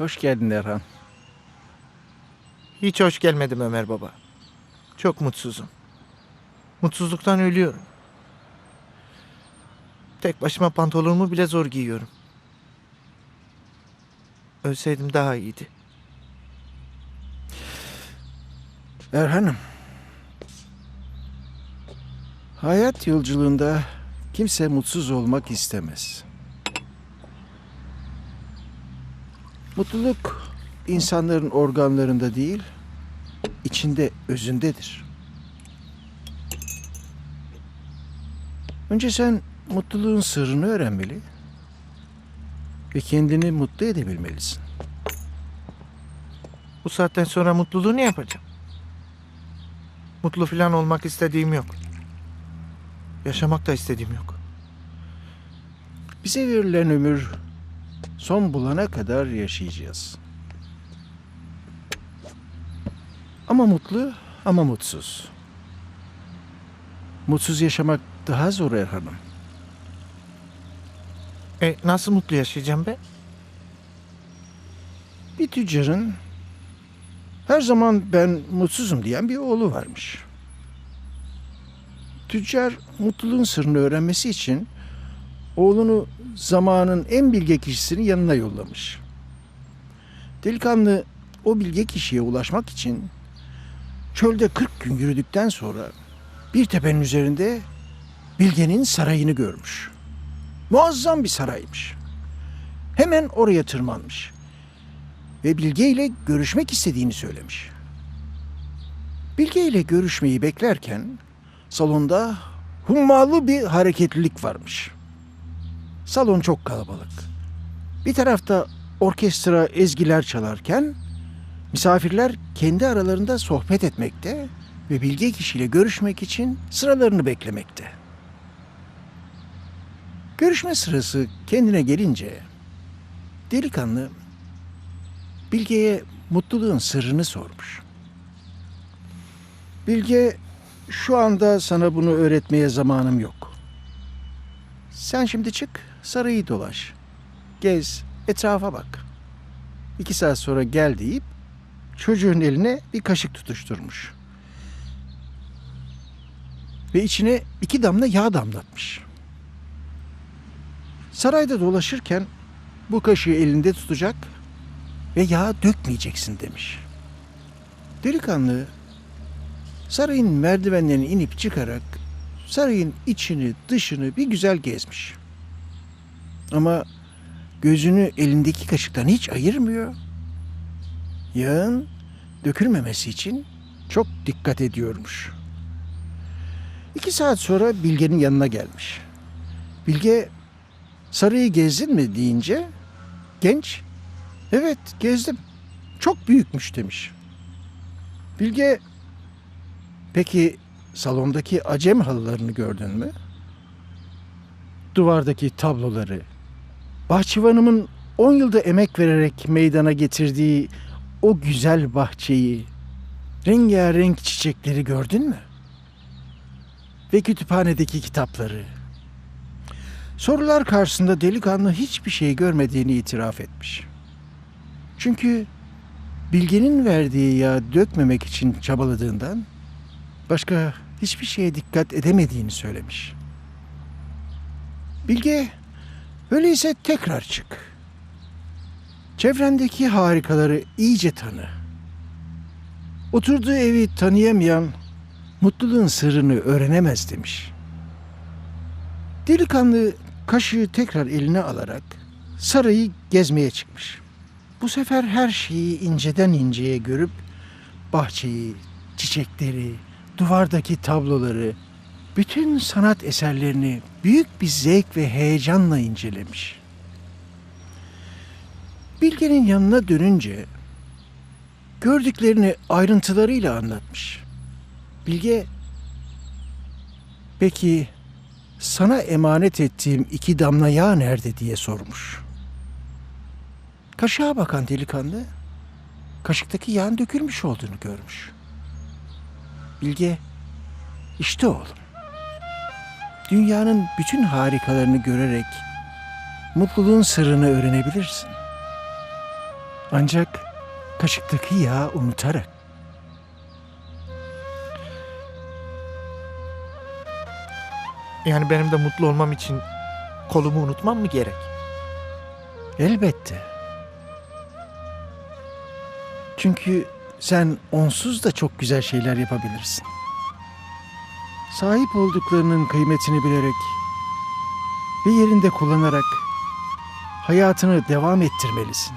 Hoş geldin Erhan. Hiç hoş gelmedim Ömer Baba. Çok mutsuzum. Mutsuzluktan ölüyorum. Tek başıma pantolonumu bile zor giyiyorum. Ölseydim daha iyiydi. Erhan'ım. Hayat yolculuğunda kimse mutsuz olmak istemez. Mutluluk insanların organlarında değil, içinde, özündedir. Önce sen mutluluğun sırrını öğrenmeli ve kendini mutlu edebilmelisin. Bu saatten sonra mutluluğu ne yapacağım? Mutlu falan olmak istediğim yok. Yaşamak da istediğim yok. Bize verilen ömür son bulana kadar yaşayacağız. Ama mutlu ama mutsuz. Mutsuz yaşamak daha zor Erhan'ım. E nasıl mutlu yaşayacağım be? Bir tüccarın her zaman ben mutsuzum diyen bir oğlu varmış. Tüccar mutluluğun sırrını öğrenmesi için oğlunu zamanın en bilge kişisinin yanına yollamış. Delikanlı o bilge kişiye ulaşmak için çölde 40 gün yürüdükten sonra bir tepenin üzerinde bilgenin sarayını görmüş. Muazzam bir saraymış. Hemen oraya tırmanmış ve Bilge ile görüşmek istediğini söylemiş. Bilge ile görüşmeyi beklerken salonda hummalı bir hareketlilik varmış. Salon çok kalabalık. Bir tarafta orkestra ezgiler çalarken misafirler kendi aralarında sohbet etmekte ve bilge kişiyle görüşmek için sıralarını beklemekte. Görüşme sırası kendine gelince delikanlı Bilge'ye mutluluğun sırrını sormuş. Bilge, şu anda sana bunu öğretmeye zamanım yok. Sen şimdi çık, sarayı dolaş. Gez, etrafa bak. İki saat sonra gel deyip çocuğun eline bir kaşık tutuşturmuş. Ve içine iki damla yağ damlatmış. Sarayda dolaşırken bu kaşığı elinde tutacak ve yağ dökmeyeceksin demiş. Delikanlı sarayın merdivenlerini inip çıkarak sarayın içini dışını bir güzel gezmiş. Ama gözünü elindeki kaşıktan hiç ayırmıyor. Yağın dökülmemesi için çok dikkat ediyormuş. İki saat sonra Bilge'nin yanına gelmiş. Bilge sarayı gezdin mi deyince genç Evet gezdim. Çok büyükmüş demiş. Bilge peki salondaki acem halılarını gördün mü? Duvardaki tabloları, bahçıvanımın 10 yılda emek vererek meydana getirdiği o güzel bahçeyi, rengarenk çiçekleri gördün mü? Ve kütüphanedeki kitapları. Sorular karşısında delikanlı hiçbir şey görmediğini itiraf etmiş. Çünkü bilgenin verdiği yağ dökmemek için çabaladığından başka hiçbir şeye dikkat edemediğini söylemiş. Bilge, öyleyse tekrar çık. Çevrendeki harikaları iyice tanı. Oturduğu evi tanıyamayan mutluluğun sırrını öğrenemez demiş. Delikanlı kaşığı tekrar eline alarak sarayı gezmeye çıkmış. Bu sefer her şeyi inceden inceye görüp bahçeyi, çiçekleri, duvardaki tabloları, bütün sanat eserlerini büyük bir zevk ve heyecanla incelemiş. Bilge'nin yanına dönünce gördüklerini ayrıntılarıyla anlatmış. Bilge, peki sana emanet ettiğim iki damla yağ nerede diye sormuş. Kaşığa bakan delikanlı kaşıktaki yağın dökülmüş olduğunu görmüş. Bilge, işte oğlum. Dünyanın bütün harikalarını görerek mutluluğun sırrını öğrenebilirsin. Ancak kaşıktaki yağı unutarak. Yani benim de mutlu olmam için kolumu unutmam mı gerek? Elbette. Çünkü sen onsuz da çok güzel şeyler yapabilirsin. Sahip olduklarının kıymetini bilerek ve yerinde kullanarak hayatını devam ettirmelisin.